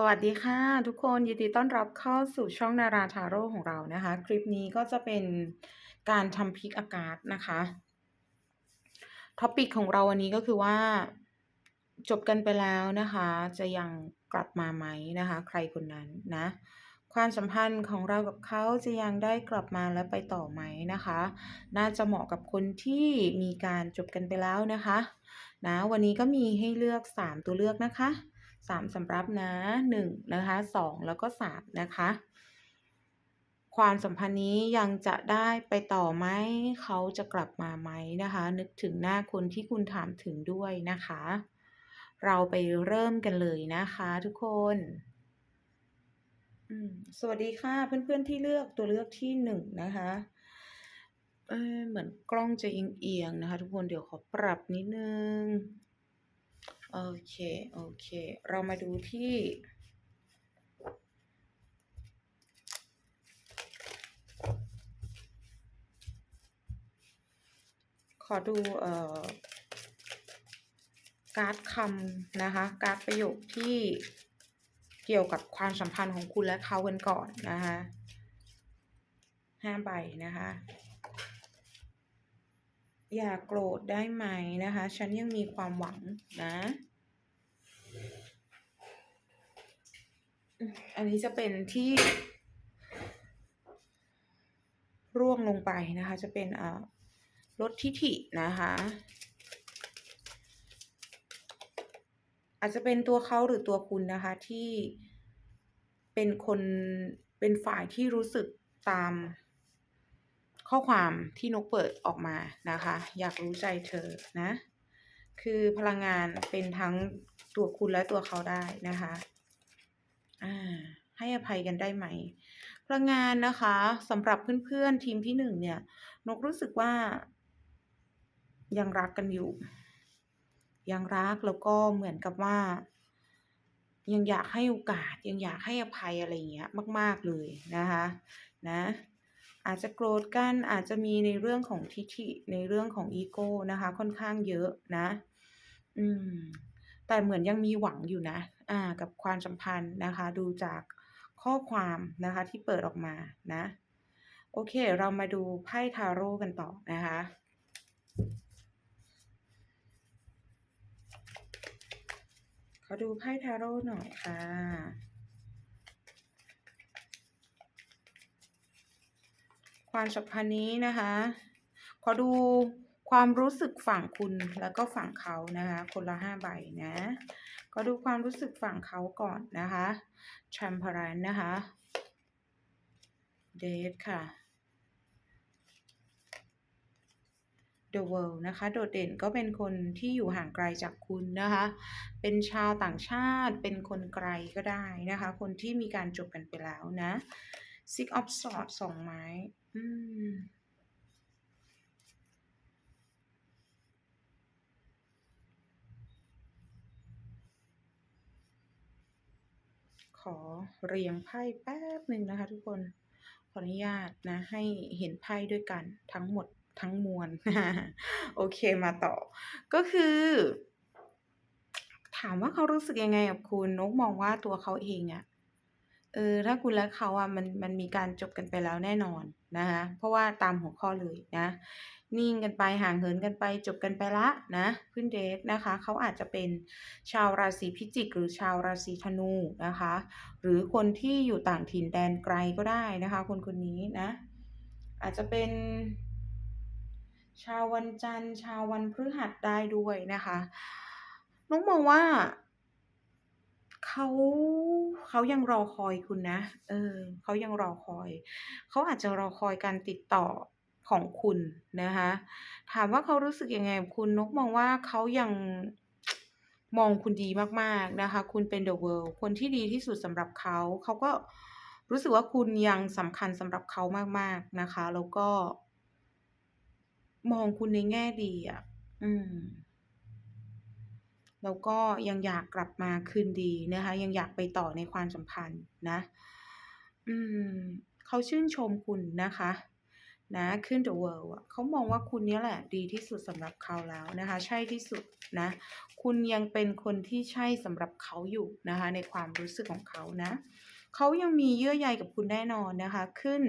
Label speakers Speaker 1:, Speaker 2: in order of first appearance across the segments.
Speaker 1: สวัสดีค่ะ ทุกคนยินดีต้อนรับเข้าสู่ช่องนาราทาโร่ของเรานะคะ คลิปนี้ก็จะเป็นการทำพิกอากาศนะคะท็อปิกของเราวันนี้ก็คือว่า จบกันไปแล้วนะคะ จะยังกลับมาไหมนะคะ ใครคนนั้นนะ ความสัมพันธ์ของเรากับเขาจะยังได้กลับมาและไปต่อไหมนะคะ น่าจะเหมาะกับคนที่มีการจบกันไปแล้วนะคะนะวันนี้ก็มีให้เลือก 3 ตัวเลือกนะคะ 3สำรับนะ1นะคะ2แล้วก็3นะคะ ความสัมพันธ์นี้ยังจะได้ไปต่อไหมเขาจะกลับมาไหมนะคะ นึกถึงหน้าคนที่คุณถามถึงด้วยนะคะ เราไปเริ่มกันเลยนะคะทุกคนสวัสดีค่ะเพื่อนๆที่เลือกตัวเลือกที่หนึ่งนะคะเเหมือนกล้องจะเอียงๆนะคะ ทุกคนเดี๋ยวขอปรับนิดนึง โอเค โอเค เรามาดูที่ ขอดู เอ่อ การ์ดคำนะคะ การ์ดประโยคที่เกี่ยวกับความสัมพันธ์ของคุณและเขากันก่อนนะคะห้าใบนะคะ อย่าโกรธได้ไหมนะคะ ฉันยังมีความหวังนะ อันนี้จะเป็นที่ร่วงลงไปนะคะ จะเป็นอ่ารถทิฐินะคะ อาจจะเป็นตัวเขาหรือตัวคุณนะคะที่เป็นคนเป็นฝ่ายที่รู้สึกตามข้อความที่นกเปิดออกมานะคะ อยากรู้ใจเธอนะ คือพลังงานเป็นทั้งตัวคุณและตัวเขาได้นะคะ ให้อภัยกันได้ไหม พลังงานนะคะสำหรับเพื่อนๆทีมที่หนึ่งเนี่ย นกรู้สึกว่า ยังรักกันอยู่ ยังรักแล้วก็เหมือนกับว่า ยังอยากให้โอกาส ยังอยากให้อภัยอะไรเงี้ยมาก ๆเลยนะคะ นะ อาจจะโกรธกันอาจจะมีในเรื่องของทิฐิในเรื่องของอีโก้นะคะ ค่อนข้างเยอะนะ อืม แต่เหมือนยังมีหวังอยู่นะอ่ากับความสัมพันธ์นะคะ ดูจากข้อความนะคะที่เปิดออกมานะ โอเค เรามาดูไพ่ทาโร่กันต่อนะคะขอดูไพ่ทาโร่หน่อยค่ะความสัมพันธ์นี้นะคะ ขอดู ความรู้สึกฝั่งคุณแล้วก็ฝั่งเขานะคะ คนละห้าใบนะ ก็ดูความรู้สึกฝั่งเขาก่อนนะคะ transparent นะคะ date ค่ะ the world นะคะ โดดเด่นก็เป็นคนที่อยู่ห่างไกลจากคุณนะคะ เป็นชาวต่างชาติ เป็นคนไกลก็ได้นะคะ คนที่มีการจบกันไปแล้วนะ six of swords สองไม้ อืม ข อเรียงไพ่แป๊บหนึ่งนะคะ ทุกคนขออนุญาตนะให้เห็นไพ่ด้วยกันทั้งหมดทั้งมวลโอเคมาต่อ ก็คือ ถามว่าเขารู้สึกยังไงกับคุณนกมองว่าตัวเขาเองอะเออถ้าคุณและเขาอะมันมันมีการจบกันไปแล้วแน่นอน นะคะเพราะว่าตามหัวข้อเลยนะ นิ่งกันไปห่างเหินกันไปจบกันไปละนะขึ้นเดทนะคะเขาอาจจะเป็นชาวราศีพิจิก หรือชาวราศีธนูนะคะ หรือคนที่อยู่ต่างถิ่นแดนไกลก็ได้นะคะ คนคนนี้นะ อาจจะเป็น ชาววันจันทร์ ชาววันพฤหัสได้ด้วยนะคะน้องมองว่า เขาเขายังรอคอยคุณนะ เออเขายังรอคอย เขาอาจจะรอคอยการติดต่อของคุณนะคะ ถามว่าเขารู้สึกยังไงคุณนกมองว่าเขายังมองคุณดีมากๆนะคะ คุณเป็น the world คนที่ดีที่สุดสำหรับเขาเขาก็รู้สึกว่าคุณยังสำคัญสำหรับเขามากๆนะคะ แล้วก็ มองคุณในแง่ดีอะ่ะ อืม แล้วก็ยังอยากกลับมาคืนดีนะคะ ยังอยากไปต่อในความสัมพันธ์นะ อืมเขาชื่นชมคุณนะคะ นะขึ้น The World เขามองว่าคุณนี้แหละ ดีที่สุดสำหรับเขาแล้วนะคะ ใช่ที่สุดนะ คุณยังเป็นคนที่ใช่สำหรับเขาอยู่นะคะ ในความรู้สึกของเขานะเขายังมีเยื่อใยกับคุณแน่นอนนะคะ ขึ้น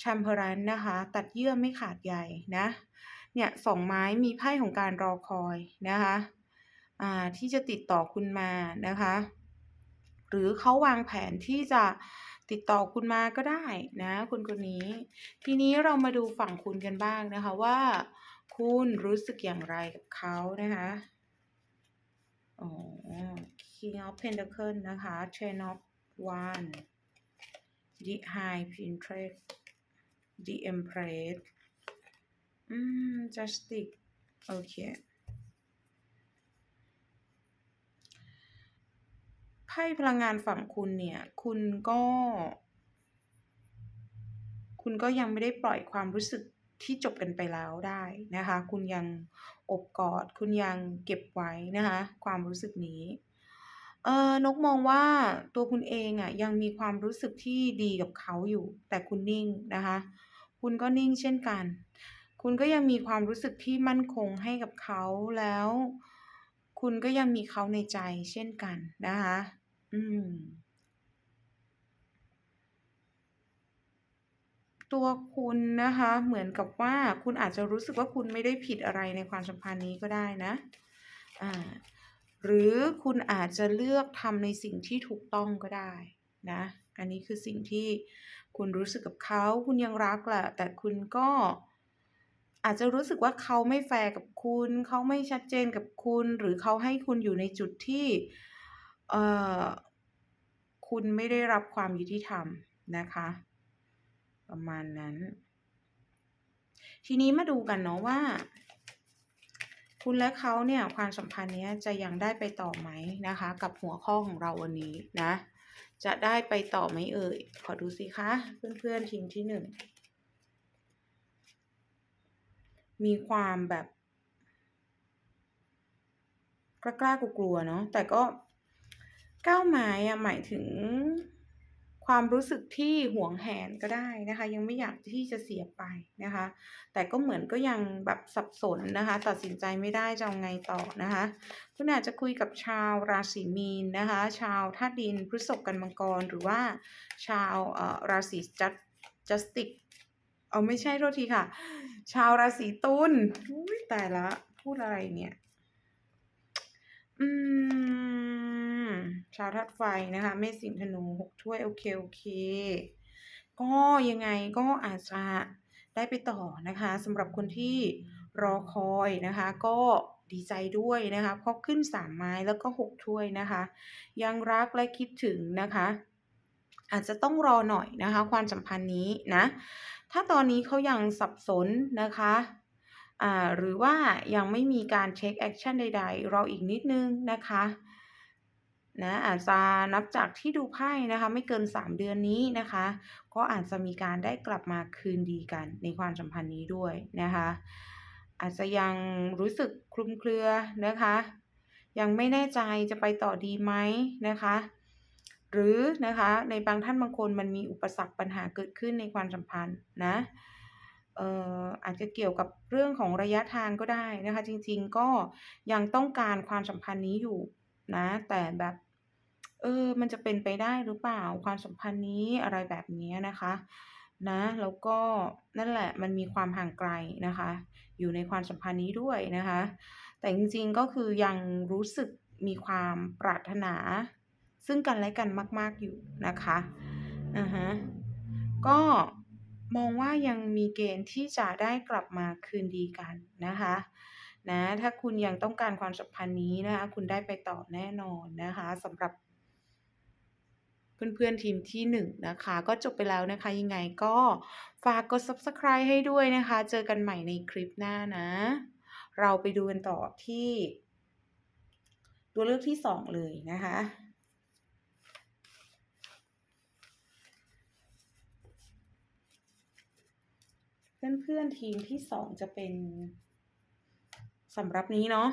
Speaker 1: แชมเปอรันนะคะ ตัดเยื่อไม่ขาดใยนะ เนี่ยสองไม้มีไพ่ของการรอคอยนะคะ ที่จะติดต่อคุณมานะคะ หรือเขาวางแผนที่จะติดต่อคุณมาก็ได้นะคุณคนนี้ ทีนี้เรามาดูฝั่งคุณกันบ้างนะคะว่า คุณรู้สึกอย่างไรกับเขานะคะอ๋อ King of Pentacles นะคะ Ten of Wands The High Priestess The Empress อืม Justice โอเค พ่พลังงานฝั่งคุณเนี่ย คุณก็ คุณก็ยังไม่ได้ปล่อยความรู้สึกที่จบกันไปแล้วได้นะคะ คุณยังอบกอด คุณยังเก็บไว้นะคะ ความรู้สึกนี้ เออนกมองว่าตัวคุณเองอะยังมีความรู้สึกที่ดีกับเขาอยู่ แต่คุณนิ่งนะคะ คุณก็นิ่งเช่นกัน คุณก็ยังมีความรู้สึกที่มั่นคงให้กับเขาแล้ว คุณก็ยังมีเขาในใจเช่นกันนะคะ อืม ตัวคุณนะคะ เหมือนกับว่าคุณอาจจะรู้สึกว่าคุณไม่ได้ผิดอะไรในความสัมพันธ์นี้ก็ได้นะ อ่า หรือคุณอาจจะเลือกทำในสิ่งที่ถูกต้องก็ได้นะ อันนี้คือสิ่งที่คุณรู้สึกกับเขา คุณยังรักแหละ แต่คุณก็อาจจะรู้สึกว่าเขาไม่แฟร์กับคุณ เขาไม่ชัดเจนกับคุณ หรือเขาให้คุณอยู่ในจุดที่ เอ่อคุณไม่ได้รับความยุติธรรมนะคะ ประมาณนั้น ทีนี้มาดูกันเนาะว่า คุณและเขาเนี่ยความสัมพันธ์เนี้ยจะยังได้ไปต่อไหมนะคะ กับหัวข้อของเราวันนี้นะ จะได้ไปต่อไหมเอ่ย ขอดูสิคะ เพื่อนๆทีมที่หนึ่งมีความแบบกล้ากลัวๆเนาะแต่ก็ ก้าวไม้อะหมายถึงความรู้สึกที่หวงแหนก็ได้นะคะ ยังไม่อยากที่จะเสียไปนะคะ แต่ก็เหมือนก็ยังแบบสับสนนะคะ ตัดสินใจไม่ได้จะเอาไงต่อนะคะคุณอาจจะคุยกับชาวราศีมีนนะคะ ชาวธาตุดินพฤษภกันมังกรหรือว่าชาวเอ่อราศีจัดจัสติกเอาไม่ใช่โทษทีค่ะ ชาวราศีตุลอุ้ยตายละพูดอะไรเนี่ย อืม ชาวธาตุไฟนะคะเมษสิงห์ธนูหกถ้วยโอเคโอเค ก็ยังไงก็อาจจะได้ไปต่อนะคะสำหรับคนที่รอคอยนะคะ ก็ดีใจด้วยนะคะเพราะขึ้นสามไม้แล้วก็หกถ้วยนะคะ ยังรักและคิดถึงนะคะ อาจจะต้องรอหน่อยนะคะ ความสัมพันธ์นี้นะ ถ้าตอนนี้เขายังสับสนนะคะอ่าหรือว่ายังไม่มีการเช็คแอคชั่นใด ๆ รออีกนิดนึงนะคะ นะอาจจะนับจากที่ดูไพ่นะคะ ไม่เกิน 3 เดือนนี้นะคะ ก็อาจจะมีการได้กลับมาคืนดีกันในความสัมพันธ์นี้ด้วยนะคะ อาจจะยังรู้สึกคลุมเครือนะคะ ยังไม่แน่ใจจะไปต่อดีไหมนะคะ หรือนะคะในบางท่านบางคนมันมีอุปสรรคปัญหาเกิดขึ้นในความสัมพันธ์นะเอ่ออาจจะเกี่ยวกับเรื่องของระยะทางก็ได้นะคะ จริงๆก็ยังต้องการความสัมพันธ์นี้อยู่นะ แต่แบบ เออ มันจะเป็นไปได้หรือเปล่าความสัมพันธ์นี้อะไรแบบนี้นะคะ นะ แล้วก็นั่นแหละมันมีความห่างไกลนะคะ อยู่ในความสัมพันธ์นี้ด้วยนะคะ แต่จริงๆก็คือยังรู้สึกมีความปรารถนา ซึ่งกันและกันมาก ๆอยู่นะคะอือฮะก็มองว่ายังมีเกณฑ์ที่จะได้กลับมาคืนดีกันนะคะนะถ้าคุณยังต้องการความสัมพันธ์นี้นะคะคุณได้ไปต่อแน่นอนนะคะสำหรับ เพื่อนๆทีมที่1นะคะ ก็จบไปแล้วนะคะ ยังไงก็ฝากกด subscribe ให้ด้วยนะคะ เจอกันใหม่ในคลิปหน้านะ เราไปดูกันต่อที่ ตัวเลือกที่ 2 เลยนะคะเพื่อนๆทีมที่2จะเป็นสำหรับนี้เนาะ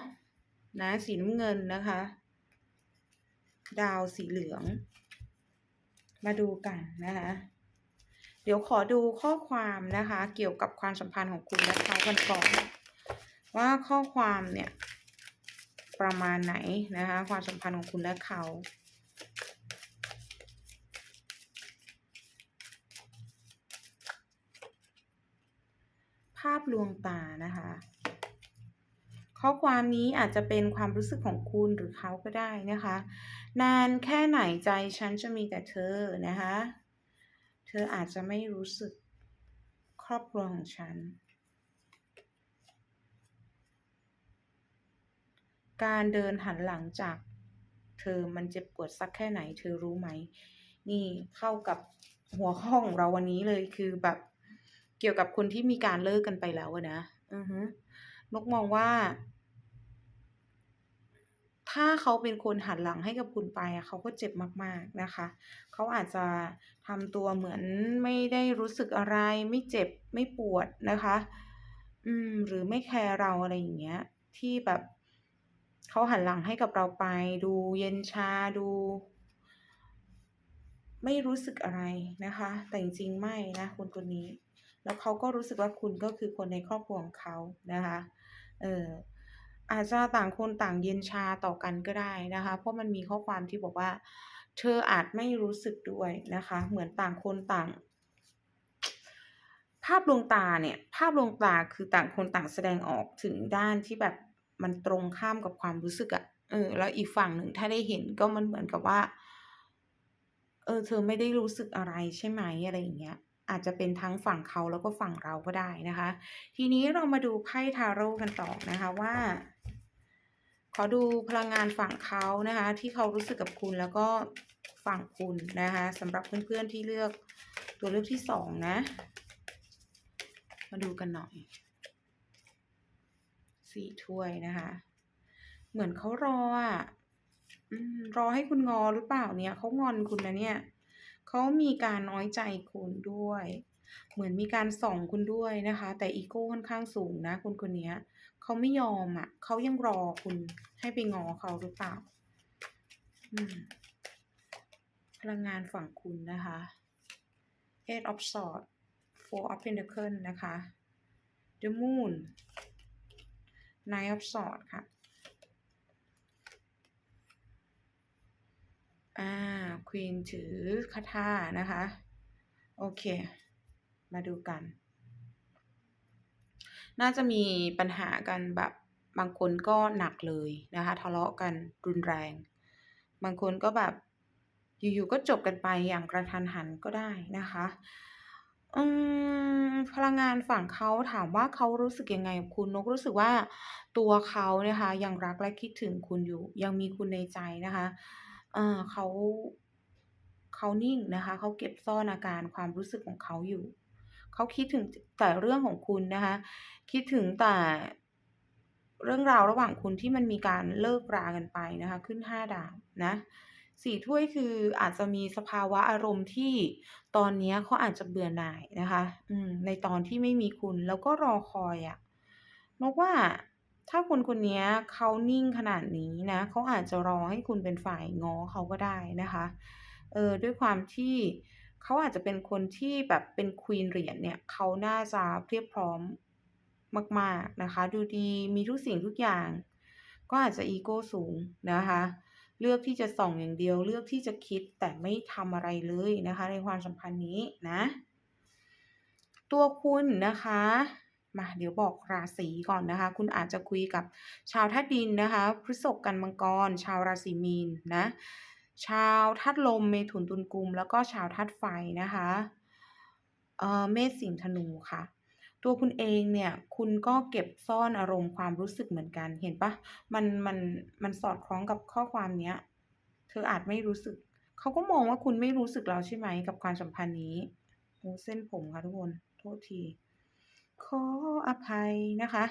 Speaker 1: นะสีน้ำเงินนะคะ ดาวสีเหลือง มาดูกันนะคะ เดี๋ยวขอดูข้อความนะคะ เกี่ยวกับความสัมพันธ์ของคุณและเขากันก่อนว่าข้อความเนี่ย ประมาณไหนนะคะ ความสัมพันธ์ของคุณและเขาภาพลวงตานะคะ ข้อความนี้อาจจะเป็นความรู้สึกของคุณหรือเขาก็ได้นะคะ นานแค่ไหนใจฉันจะมีแต่เธอนะคะ เธออาจจะไม่รู้สึกครอบครัวของฉัน การเดินหันหลังจากเธอมันเจ็บปวดสักแค่ไหน เธอรู้ไหม นี่เข้ากับหัวข้อของเราวันนี้เลยคือแบบเกี่ยวกับคนที่มีการเลิกกันไปแล้วนะ อือฮึนกมองว่า ถ้าเขาเป็นคนหันหลังให้กับคุณไปเขาก็เจ็บมากๆนะคะ เขาอาจจะทำตัวเหมือนไม่ได้รู้สึกอะไร ไม่เจ็บไม่ปวดนะคะ อืม หรือไม่แคร์เราอะไรอย่างเงี้ย ที่แบบเขาหันหลังให้กับเราไป ดูเย็นชาดู ไม่รู้สึกอะไรนะคะ แต่จริงๆไม่นะคนคนนี้ แล้วเขาก็รู้สึกว่าคุณก็คือคนในครอบครัวของเขานะคะ เออ อาจจะต่างคนต่างเย็นชาต่อกันก็ได้นะคะ เพราะมันมีข้อความที่บอกว่า เธออาจไม่รู้สึกด้วยนะคะ เหมือนต่างคนต่าง ภาพลวงตาเนี่ย ภาพลวงตาคือต่างคนต่างแสดงออกถึงด้านที่แบบมันตรงข้ามกับความรู้สึกอะเออ แล้วอีกฝั่งหนึ่งถ้าได้เห็นก็มันเหมือนกับว่า เออ เธอไม่ได้รู้สึกอะไรใช่ไหมอะไรอย่างเงี้ยอาจจะเป็นทั้งฝั่งเขาแล้วก็ฝั่งเราก็ได้นะคะ ทีนี้เรามาดูไพ่ทาโรต์กันต่อนะคะว่า ขอดูพลังงานฝั่งเขานะคะ ที่เขารู้สึกกับคุณแล้วก็ฝั่งคุณนะคะสำหรับเพื่อนๆที่เลือกตัวเลือกที่2นะ มาดูกันหน่อย4ถ้วยนะคะ เหมือนเขารออะรอให้คุณงอหรือเปล่าเนี่ยเขางอนคุณนะเนี่ยเขามีการน้อยใจคุณด้วย เหมือนมีการส่องคุณด้วยนะคะ แต่อีโก้ค่อนข้างสูงนะคนคนนี้ เขาไม่ยอมอะเขายังรอคุณให้ไปงอเขาหรือเปล่าอืมพลังงานฝั่งคุณนะคะ Eight of Swords Four of Pentacles นะคะ The Moon Knight of Swords ค่ะอ่า Queen ถือคาถานะคะ โอเค มาดูกัน น่าจะมีปัญหากันแบบบางคนก็หนักเลยนะคะทะเลาะกันรุนแรง บางคนก็แบบอยู่ๆก็จบกันไปอย่างกระทันหันก็ได้นะคะอืมพลังงานฝั่งเขาถามว่าเขารู้สึกยังไงกับคุณนกรู้สึกว่าตัวเขานะคะยังรักและคิดถึงคุณอยู่ ยังมีคุณในใจนะคะเออเขาเขานิ่งนะคะเขาเก็บซ่อนอาการความรู้สึกของเขาอยู่ เขาคิดถึงแต่เรื่องของคุณนะคะ คิดถึงแต่เรื่องราวระหว่างคุณที่มันมีการเลิกรากันไปนะคะ ขึ้น5ดาบนะ4ถ้วยคืออาจจะมีสภาวะอารมณ์ที่ตอนนี้เขาอาจจะเบื่อหน่ายนะคะ อืม ในตอนที่ไม่มีคุณแล้วก็รอคอยอะนกว่าถ้าคนคนนี้เขานิ่งขนาดนี้นะเขาอาจจะรอให้คุณเป็นฝ่ายง้อเขาก็ได้นะคะ เออด้วยความที่ เขาอาจจะเป็นคนที่แบบเป็น Queen เหรียญเนี่ยเขาน่าจะเพรียบพร้อมมากๆนะคะ ดูดีมีทุกสิ่งทุกอย่าง ก็อาจจะอีโก้สูงนะคะ เลือกที่จะส่องอย่างเดียว เลือกที่จะคิดแต่ไม่ทำอะไรเลยนะคะ ในความสัมพันธ์นี้นะ ตัวคุณนะคะมาเดี๋ยวบอกราศีก่อนนะคะ คุณอาจจะคุยกับชาวธาตุดินนะคะพฤษภกันมังกร ชาวราศีมีนนะ ชาวธาตุลมเมถุนตุลกุม แล้วก็ชาวธาตุไฟนะคะเอ่อเมษสิงห์ธนูค่ะ ตัวคุณเองเนี่ยคุณก็เก็บซ่อนอารมณ์ความรู้สึกเหมือนกันเห็นปล่า?มันมันมันสอดคล้องกับข้อความเนี้ย เธออาจไม่รู้สึก เขาก็มองว่าคุณไม่รู้สึกแล้วใช่ไหมกับความสัมพันธ์นี้โอ้เส้นผมค่ะทุกคน โทษที ขออภัยนะคะ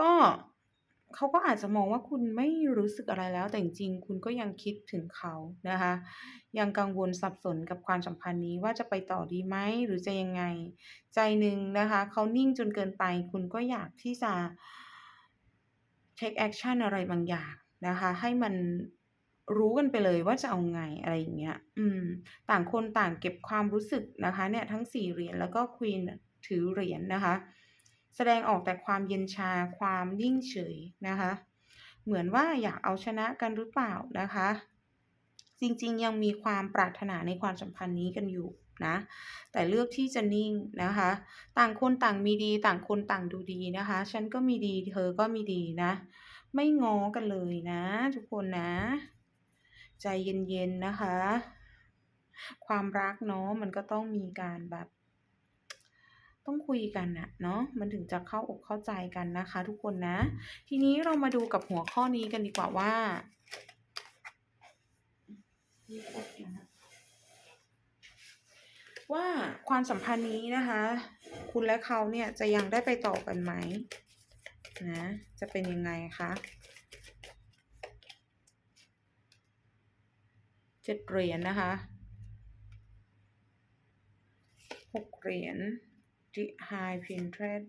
Speaker 1: ก็ เขาก็อาจจะมองว่าคุณไม่รู้สึกอะไรแล้ว แต่จริงๆคุณก็ยังคิดถึงเขานะคะ ยังกังวลสับสนกับความสัมพันธ์นี้ว่าจะไปต่อดีไหมหรือจะยังไง ใจหนึ่งนะคะเขานิ่งจนเกินไป คุณก็อยากที่จะเทกแอกชันอะไรบางอย่างนะคะ ให้มันรู้กันไปเลยว่าจะเอาไงอะไรอย่างเงี้ย อืม ต่างคนต่างเก็บความรู้สึกนะคะ เนี่ยทั้ง4เหรียญแล้วก็ควีนถือเหรียญนะคะ แสดงออกแต่ความเย็นชาความนิ่งเฉยนะคะ เหมือนว่าอยากเอาชนะกันหรือเปล่านะคะ จริงๆยังมีความปรารถนาในความสัมพันธ์นี้กันอยู่นะแต่เลือกที่จะนิ่งนะคะ ต่างคนต่างมีดีต่างคนต่างดูดีนะคะ ฉันก็มีดีเธอก็มีดีนะ ไม่ง้อกันเลยนะ ทุกคนนะ ใจเย็นๆนะคะ ความรักเนาะมันก็ต้องมีการแบบ ต้องคุยกันน่ะเนาะมันถึงจะเข้าอกเข้าใจกันนะคะ ทุกคนนะ ทีนี้เรามาดูกับหัวข้อนี้กันดีกว่าว่าว่าความสัมพันธ์นี้นะคะ คุณและเขาเนี่ยจะยังได้ไปต่อกันไหมนะจะเป็นยังไงคะเจ็ดเหรียญนะคะหกเหรียญ The High Pinterest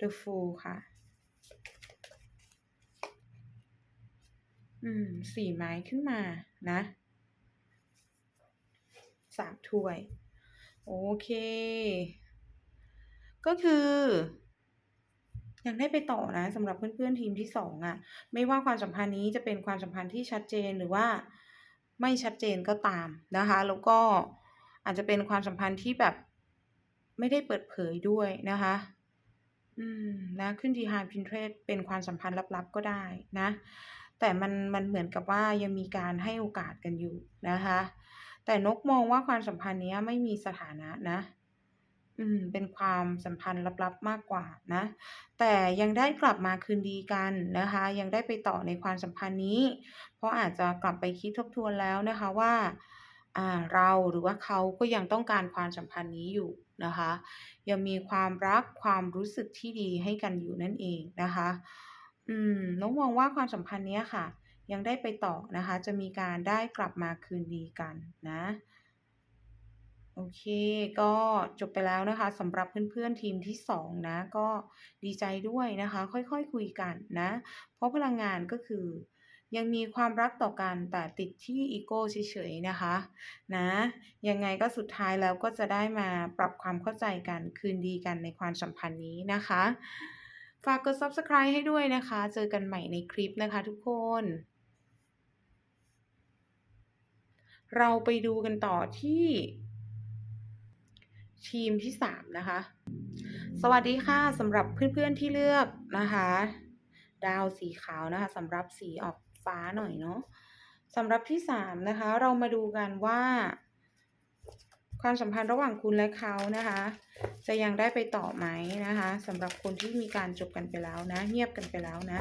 Speaker 1: The Fool ค่ะ อืม สี่ไม้ขึ้นมานะ สามถ้วย โอเค ก็คือ ยังได้ไปต่อนะสำหรับเพื่อนๆทีมที่สองอะ่ะ ไม่ว่าความสัมพันธ์นี้จะเป็นความสัมพันธ์ที่ชัดเจนหรือว่าไม่ชัดเจนก็ตามนะคะ แล้วก็อาจจะเป็นความสัมพันธ์ที่แบบ ไม่ได้เปิดเผยด้วยนะคะ อืมนะขึ้นที่ High Pinterest เป็นความสัมพันธ์ลับๆก็ได้นะ แต่มันมันเหมือนกับว่ายังมีการให้โอกาสกันอยู่นะคะ แต่นกมองว่าความสัมพันธ์นี้ไม่มีสถานะนะ อืม เป็นความสัมพันธ์ลับๆมากกว่านะ แต่ยังได้กลับมาคืนดีกันนะคะ ยังได้ไปต่อในความสัมพันธ์นี้ เพราะอาจจะกลับไปคิดทบทวนแล้วนะคะว่าอ่าเราหรือว่าเขาก็ยังต้องการความสัมพันธ์นี้อยู่ นะคะ ยังมีความรักความรู้สึกที่ดีให้กันอยู่นั่นเองนะคะ อืมนกมองว่าความสัมพันธ์เนี้ยค่ะ ยังได้ไปต่อนะคะ จะมีการได้กลับมาคืนดีกันนะโอเค ก็จบไปแล้วนะคะสำหรับเพื่อนๆทีมที่สองนะ ก็ดีใจด้วยนะคะ ค่อยๆคคุยกันนะ เพราะพลังงานก็คือ ยังมีความรักต่อกันแต่ติดที่อีโก้เฉยๆนะคะ นะ ยังไงก็สุดท้ายแล้วก็จะได้มาปรับความเข้าใจกันคืนดีกันในความสัมพันธ์นี้นะคะ ฝากกด subscribe ให้ด้วยนะคะ เจอกันใหม่ในคลิปนะคะทุกคน เราไปดูกันต่อที่ทีมที่สามนะคะ สวัสดีค่ะสำหรับเพื่อนๆที่เลือกนะคะ ดาวสีขาวนะคะสำหรับสีออก ฟ้าหน่อยเนาะสำหรับที่สามนะคะ เรามาดูกันว่า ความสัมพันธ์ระหว่างคุณและเขานะคะ จะยังได้ไปต่อไหมนะคะสำหรับคนที่มีการจบกันไปแล้วนะ เงียบกันไปแล้วนะ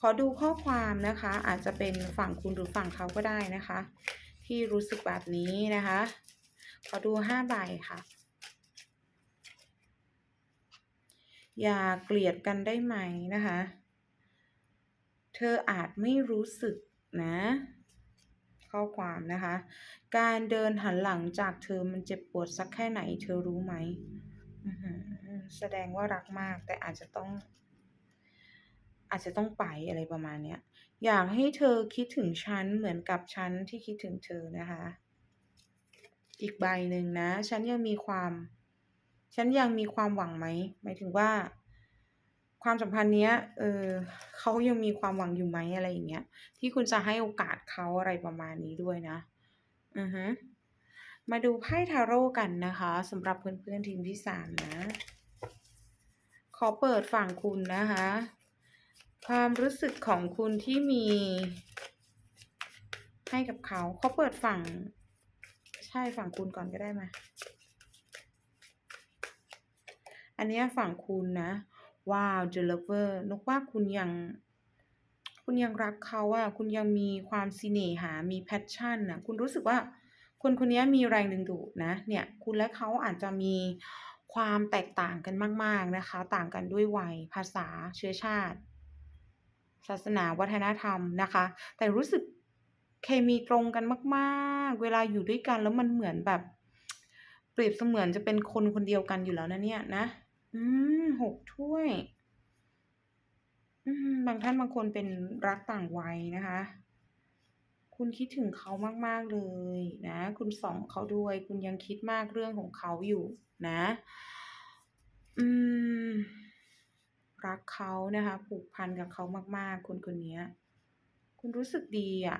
Speaker 1: ขอดูข้อความนะคะ อาจจะเป็นฝั่งคุณหรือฝั่งเขาก็ได้นะคะ ที่รู้สึกแบบนี้นะคะ ขอดูห้าใบค่ะอย่าเกลียดกันได้ไหมนะคะ เธออาจไม่รู้สึกนะ ข้อความนะคะ การเดินหันหลังจากเธอมันเจ็บปวดสักแค่ไหน เธอรู้ไหมแสดงว่ารักมากแต่อาจจะต้อง อาจจะต้องไปอะไรประมาณเนี้ยอยากให้เธอคิดถึงฉันเหมือนกับฉันที่คิดถึงเธอนะคะ อีกใบหนึ่งนะ ฉันยังมีความ ฉันยังมีความหวังไหมหมายถึงว่า ความสัมพันธ์เนี้ย เออเขายังมีความหวังอยู่ไหมอะไรอย่างเงี้ย ที่คุณจะให้โอกาสเขาอะไรประมาณนี้ด้วยนะ อือฮึมาดูไพ่ทาโร่กันนะคะสำหรับเพื่อนๆทีมที่สามนะ ขอเปิดฝั่งคุณนะคะ ความรู้สึกของคุณที่มี ให้กับเขาเขาเปิดฝั่ง ใช่ฝั่งคุณก่อนก็ได้มา อันนี้ฝั่งคุณนะ ว้าว The Lover นกว่าคุณยัง คุณยังรักเขาอะคุณยังมีความสิเนหา มีแพชชั่นอะคุณรู้สึกว่า คนคนนี้มีแรงดึงดูดนะ เนี่ย คุณและเขาอาจจะมีความแตกต่างกันมาก ๆนะคะ ต่างกันด้วยวัย ภาษา เชื้อชาติ ศาสนาวัฒนธรรมนะคะ แต่รู้สึกเคมีตรงกันมาก ๆ เวลาอยู่ด้วยกันแล้วมันเหมือนแบบ เปรียบเสมือนจะเป็นคนคนเดียวกันอยู่แล้วนะเนี่ยนะ อืมหกถ้วย อืมบางท่านบางคนเป็นรักต่างวัยนะคะ คุณคิดถึงเขามาก ๆ เลยนะ คุณส่องเขาด้วย คุณยังคิดมากเรื่องของเขาอยู่นะ อืม รักเขานะคะ ผูกพันกับเขามาก ๆ คนคนเนี้ยคุณรู้สึกดีอะ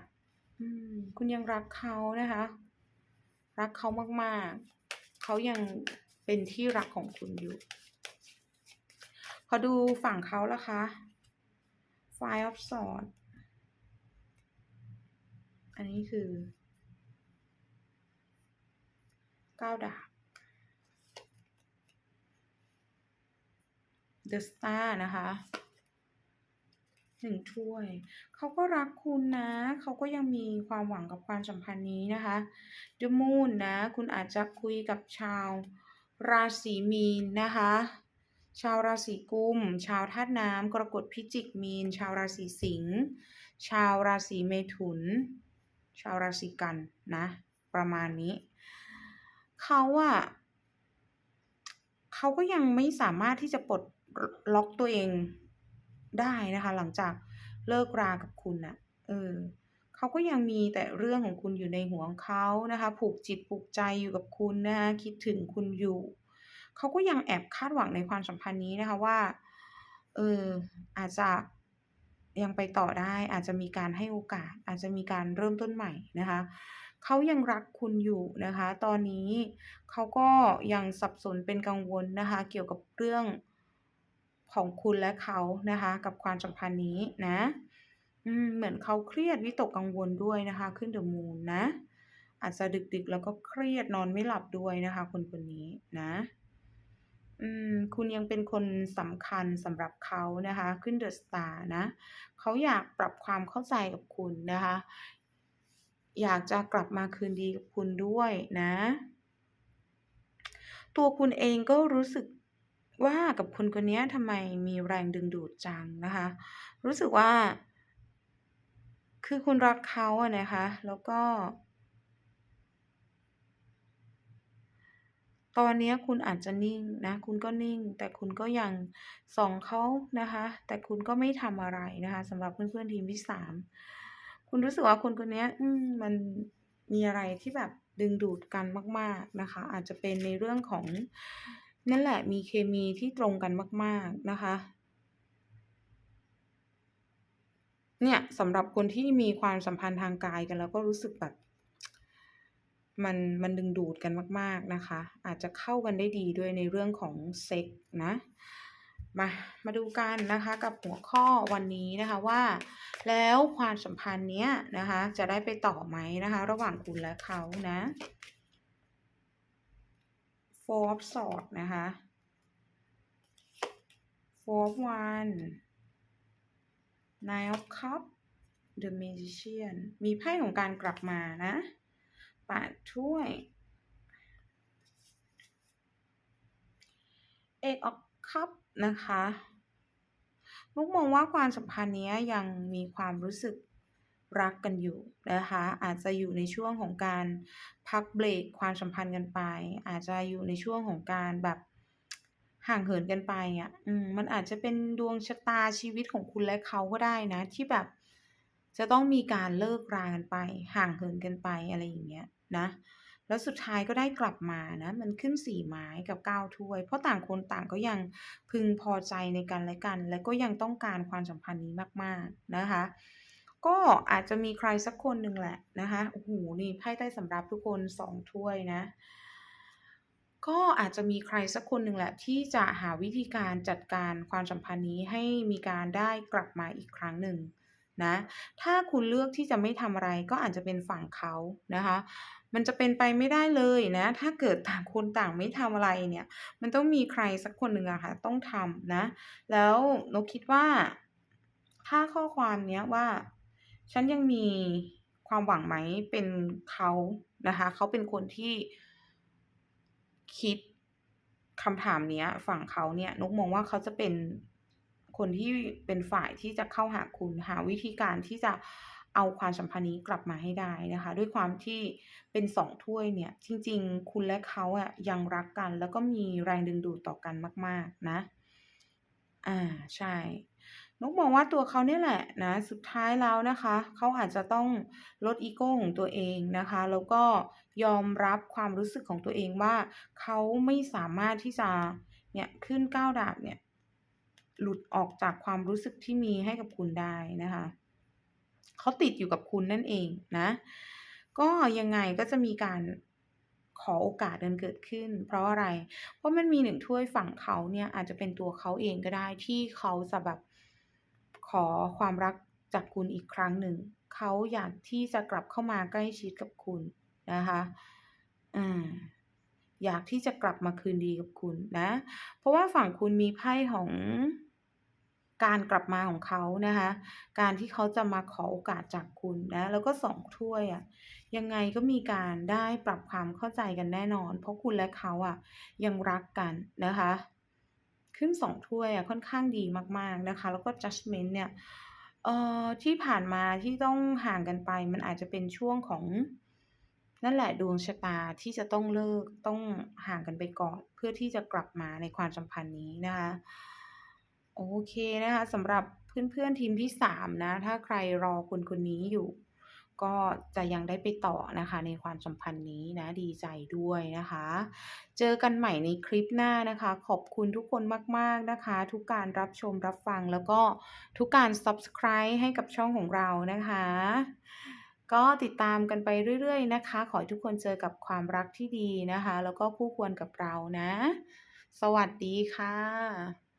Speaker 1: อืม คุณยังรักเขานะคะ รักเขามาก ๆ เขายังเป็นที่รักของคุณอยู่ ขอดูฝั่งเขาละคะ Five of Swords อันนี้คือ9ดาบ The Star นะคะ1ถ้วย เขาก็รักคุณนะ เขาก็ยังมีความหวังกับความสัมพันธ์นี้นะคะ The Moon นะ คุณอาจจะคุยกับชาวราศีมีนนะคะ ชาวราศีกุม ชาวธาตุน้ำกรกฎพิจิกมีน ชาวราศีสิงห์ ชาวราศีเมถุน ชาวราศีกันนะ ประมาณนี้ เขาอะเขาก็ยังไม่สามารถที่จะปลดล็อกตัวเองได้นะคะ หลังจากเลิกรากับคุณน่ะเออเขาก็ยังมีแต่เรื่องของคุณอยู่ในหัวของเขานะคะ ผูกจิตผูกใจอยู่กับคุณนะคะคิดถึงคุณอยู่ เขาก็ยังแอบคาดหวังในความสัมพันธ์นี้นะคะว่า เอออาจจะยังไปต่อได้ อาจจะมีการให้โอกาส อาจจะมีการเริ่มต้นใหม่นะคะเขายังรักคุณอยู่นะคะ ตอนนี้เขาก็ยังสับสนเป็นกังวลนะคะ เกี่ยวกับเรื่องของคุณและเขานะคะ กับความสัมพันธ์นี้นะเหมือนเขาเครียดวิตกกังวลด้วยนะคะ ขึ้น The Moon นะ อาจจะดึกๆ แล้วก็เครียดนอนไม่หลับด้วยนะคะ คนคนนี้นะ คุณยังเป็นคนสำคัญสำหรับเขานะคะ ขึ้น The Star นะเขาอยากปรับความเข้าใจกับคุณนะคะ อยากจะกลับมาคืนดีกับคุณด้วยนะ ตัวคุณเองก็รู้สึกว่ากับคนคนนี้ทำไมมีแรงดึงดูดจังนะคะ รู้สึกว่า คือคุณรักเขาอะนะคะ แล้วก็ ตอนนี้คุณอาจจะนิ่งนะ คุณก็นิ่ง แต่คุณก็ยังส่องเขานะคะ แต่คุณก็ไม่ทำอะไรนะคะสำหรับเพื่อนๆทีมที่3คุณรู้สึกว่าคนคนนี้มมันมีอะไรที่แบบดึงดูดกันมาก ๆนะคะ อาจจะเป็นในเรื่องของนั่นแหละมีเคมีที่ตรงกันมาก ๆนะคะเนี่ยสำหรับคนที่มีความสัมพันธ์ทางกายกันแล้วก็รู้สึกแบบ มันมันดึงดูดกันมาก ๆนะคะ อาจจะเข้ากันได้ดีด้วยในเรื่องของเซ็กนะมามาดูกันนะคะกับหัวข้อวันนี้นะคะว่า แล้วความสัมพันธ์เนี้ยนะคะ จะได้ไปต่อไหมนะคะ ระหว่างคุณและเขานะ Four of Swords นะคะ Four of Wands Nine of cup The Magician มีไพ่ของการกลับมานะ 8ถ้วย Eight of Cups นะคะนุกมองว่าความสัมพันธ์เนี้ยยังมีความรู้สึกรักกันอยู่นะคะ อาจจะอยู่ในช่วงของการพักเบรกความสัมพันธ์กันไป อาจจะอยู่ในช่วงของการแบบห่างเหินกันไปอะอืมมันอาจจะเป็นดวงชะตาชีวิตของคุณและเขาก็ได้นะ ที่แบบจะต้องมีการเลิกรากันไป ห่างเหินกันไปอะไรอย่างเงี้ย นะแล้วสุดท้ายก็ได้กลับมานะมันขึ้น4ไม้กับ9ถ้วย เพราะต่างคนต่างก็ยังพึงพอใจในกันและกัน และก็ยังต้องการความสัมพันธ์นี้มากๆนะคะ ก็อาจจะมีใครสักคนหนึ่งแหละนะคะโอ้โฮนี่ไพ่ใต้สำรับทุกคน2ถ้วยนะ ก็อาจจะมีใครสักคนหนึ่งแหละที่จะหาวิธีการจัดการความสัมพันธ์นี้ให้มีการได้กลับมาอีกครั้งหนึ่ง นะ ถ้าคุณเลือกที่จะไม่ทำอะไรก็อาจจะเป็นฝั่งเขานะคะ มันจะเป็นไปไม่ได้เลยนะ ถ้าเกิดต่างคนต่างไม่ทำอะไรเนี่ย มันต้องมีใครสักคนหนึ่งอะค่ะต้องทำนะ แล้วนกคิดว่า ถ้าข้อความเนี้ยว่า ฉันยังมีความหวังไหมเป็นเขานะคะ เขาเป็นคนที่คิดคำถามเนี้ย ฝั่งเขาเนี่ยนกมองว่าเขาจะเป็น คนที่เป็นฝ่ายที่จะเข้าหาคุณหาวิธีการที่จะเอาความสัมพันธ์นี้กลับมาให้ได้นะคะ ด้วยความที่เป็น2ถ้วยเนี่ย จริง ๆ คุณและเขาอะยังรักกัน แล้วก็มีแรงดึงดูดต่อกันมาก ๆ นะ อ่าใช่นกมองว่าตัวเขาเนี่ยแหละนะสุดท้ายแล้วนะคะ เขาอาจจะต้องลดอีโก้ของตัวเองนะคะ แล้วก็ยอมรับความรู้สึกของตัวเองว่า เขาไม่สามารถที่จะเนี่ยขึ้น9ดาบเนี่ย หลุดออกจากความรู้สึกที่มีให้กับคุณได้นะคะเขาติดอยู่กับคุณนั่นเองนะ ก็ยังไงก็จะมีการขอโอกาสกันเกิดขึ้น เพราะอะไร เพราะมันมี1ถ้วยฝั่งเขาเนี่ยอาจจะเป็นตัวเขาเองก็ได้ที่เขาจะแบบขอความรักจากคุณอีกครั้งหนึ่ง เขาอยากที่จะกลับเข้ามาใกล้ชิดกับคุณนะคะอาอยากที่จะกลับมาคืนดีกับคุณนะ เพราะว่าฝั่งคุณมีไพ่ของ การกลับมาของเขานะคะ การที่เขาจะมาขอโอกาสจากคุณนะแล้วก็2ถ้วยอะยังไงก็มีการได้ปรับความเข้าใจกันแน่นอน เพราะคุณและเขาอะยังรักกันนะคะ ขึ้น2ถ้วยอะค่อนข้างดีมากๆนะคะ แล้วก็ Judgment เนี่ยเอ่อที่ผ่านมาที่ต้องห่างกันไป มันอาจจะเป็นช่วงของนั่นแหละดวงชะตาที่จะต้องเลิกต้องห่างกันไปก่อน เพื่อที่จะกลับมาในความสัมพันธ์นี้นะคะ โอเคนะคะสำหรับเพื่อนๆทีมที่ 3 นะ ถ้าใครรอคนคนนี้อยู่ ก็จะยังได้ไปต่อนะคะ ในความสัมพันธ์นี้นะ ดีใจด้วยนะคะ เจอกันใหม่ในคลิปหน้านะคะ ขอบคุณทุกคนมากๆนะคะ ทุกการรับชมรับฟังแล้วก็ทุกการ Subscribe ให้กับช่องของเรานะคะ ก็ติดตามกันไปเรื่อยๆนะคะ ขอให้ทุกคนเจอกับความรักที่ดีนะคะ แล้วก็คู่ควรกับเรานะ สวัสดีค่ะ